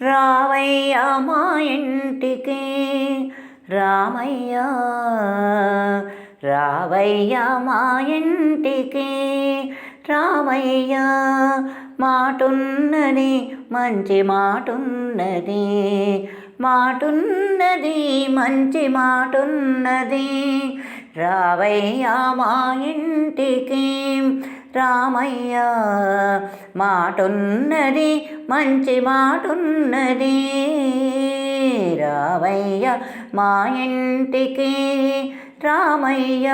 రావయ్య మా ఇంటికి రామయ్య రావయ్య మా ఇంటికి రామయ్యా మాటున్నది మంచి మాటున్నది మాటున్నది మంచి మాటున్నది రావయ్య మా ఇంటికి రామయ్య. మాటున్నది మంచి మాటున్నది. రావయ్య మా ఇంటికి రామయ్య.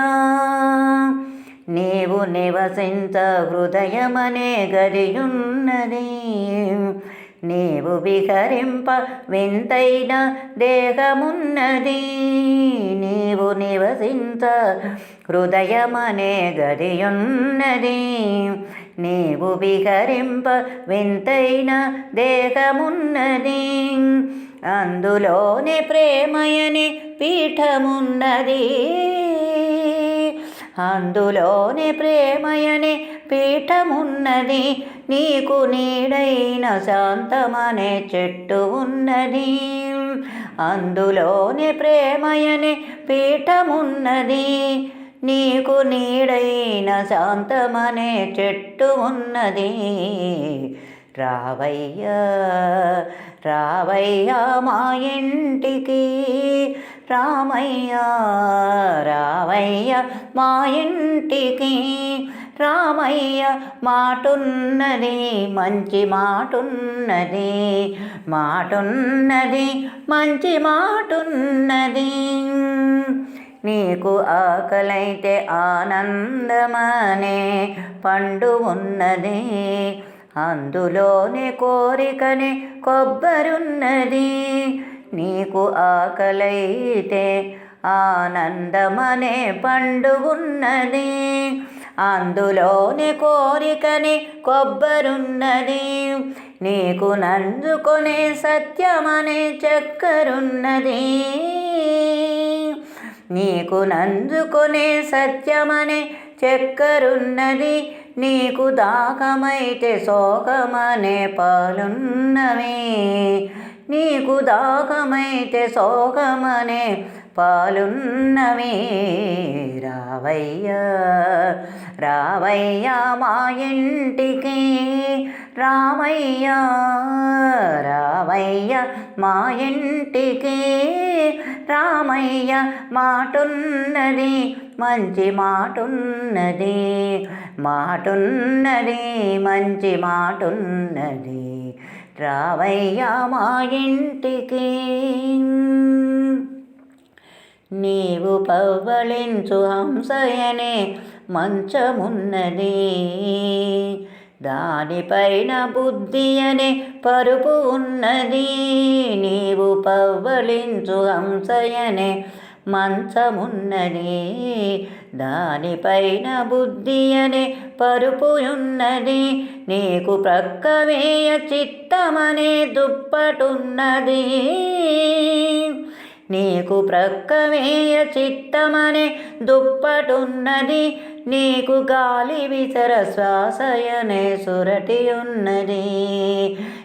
నీవు నివసించ హృదయమనే గదియున్నది నీవు విహరింప వింతైన దేహమున్నది. నీవు నివసించ హృదయమనే గదియున్నది. నీవు విహరింప వింతైన దేహమున్నది. అందులోని ప్రేమయని పీఠమున్నది. అందులోనే ప్రేమయనే పీఠమున్నది. నీకు నీడైన శాంతమనే చెట్టు ఉన్నది. అందులోనే ప్రేమయనే పీఠమున్నది. నీకు నీడైన శాంతమనే చెట్టు ఉన్నది. రావయ్య రావయ్య మా ఇంటికి. రామయ్య రావయ్య మా ఇంటికి. రామయ్య మాటున్నది మంచి మాటున్నది. మాటున్నది మంచి మాటున్నది. నీకు ఆకలైతే ఆనందమనే పండు ఉన్నది. అందులోనే కోరికనే కొబ్బరున్నది. నీకు ఆకలైతే ఆనందమనే పండు ఉన్నది అందులోని కోరికని కొబ్బరున్నది. నీకు నందుకునే సత్యమనే చక్కరున్నది. నీకు నందుకునే సత్యమనే చక్కరున్నది. నీకు దాకమైతే శోకమనే పాలున్నవి. నీకు దాకమైతే శోకమనే పాలున్నవి. రావయ్యా రావయ్యా మా ఇంటికి రామయ్య రావయ్య మా ఇంటికి రామయ్య మాటున్నది మంచి మాటున్నది మాటున్నది మంచి మాటున్నది. రావయ్య మా ఇంటికి నీవు పవ్వళించు హంసయనే మంచమున్నది. దానిపైన బుద్ధి అనే పరుపు ఉన్నది. నీవు పవ్వలించు హంసయనే మంచమున్నది. దానిపైన బుద్ధి అనే పరుపు ఉన్నది నీకు ప్రక్కవేయ చిత్తమనే దుప్పటున్నది. నీకు ప్రక్కవేయ చిత్తమనే దుప్పటున్నది నీకు గాలి విసర శ్వాసయనే సురటి ఉన్నది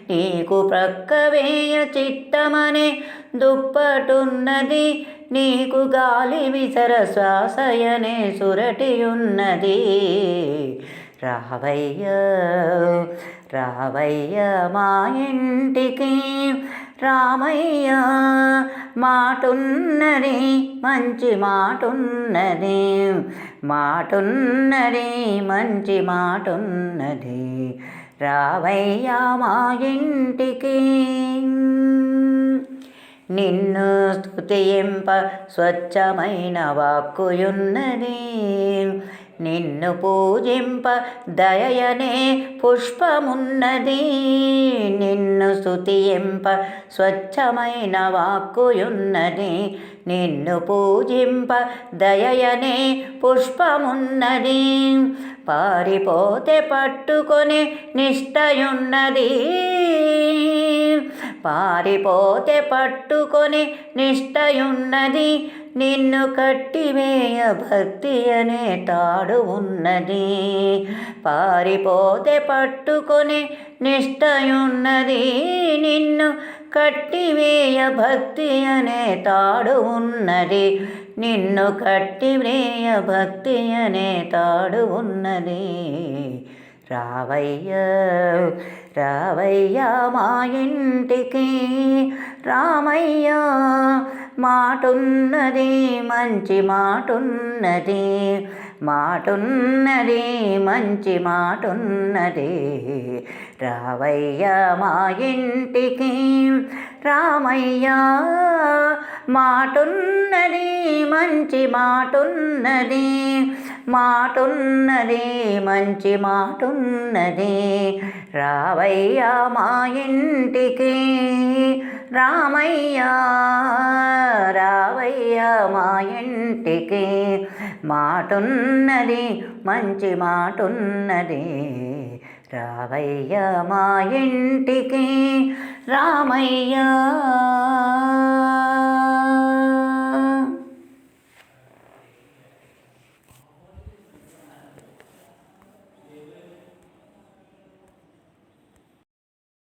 నీకు ప్రక్కవేయ చిత్తమనే దుప్పటున్నది నీకు గాలి విసర శ్వాసయనే సురటి ఉన్నది రావయ్య రావయ్య మా ఇంటికి రామయ్య మాటున్నది మంచి మాటున్నది. మాటున్నది మంచి మాటున్నది. రావయ్య మా ఇంటికి నిన్ను స్థుతింప స్వచ్ఛమైన వాక్కుయున్నది. నిన్ను పూజింప దయయనే పుష్పమున్నది. నిన్ను స్థుతింప స్వచ్ఛమైన వాక్కుయున్నది. నిన్ను పూజింప దయయనే పుష్పమున్నది. పారిపోతే పట్టుకొని నిష్టయున్నది. పారిపోతే పట్టుకొని నిష్టయున్నది. నిన్ను కట్టివేయ భక్తి అనే తాడు ఉన్నది. పారిపోతే పట్టుకొని నిష్టయున్నది. నిన్ను కట్టివేయ భక్తి అనే తాడు ఉన్నది. నిన్ను కట్టివేయ భక్తి అనే తాడు ఉన్నది. రావయ్య రావయ్య మా ఇంటికి రామయ్య మాటున్నది మంచి మాటున్నది. మాటున్నది మంచి మాటున్నది. రావయ్య మా ఇంటికి రామయ్య మాటున్నది మంచి మాటున్నది. మాటున్నది మంచి మాటున్నది. రావయ్య మా ఇంటికి రామయ్య రావయ్య మా ఇంటికి. మాటున్నది మంచి మాటున్నది. రావయ్య మా ఇంటికి రామయ్య.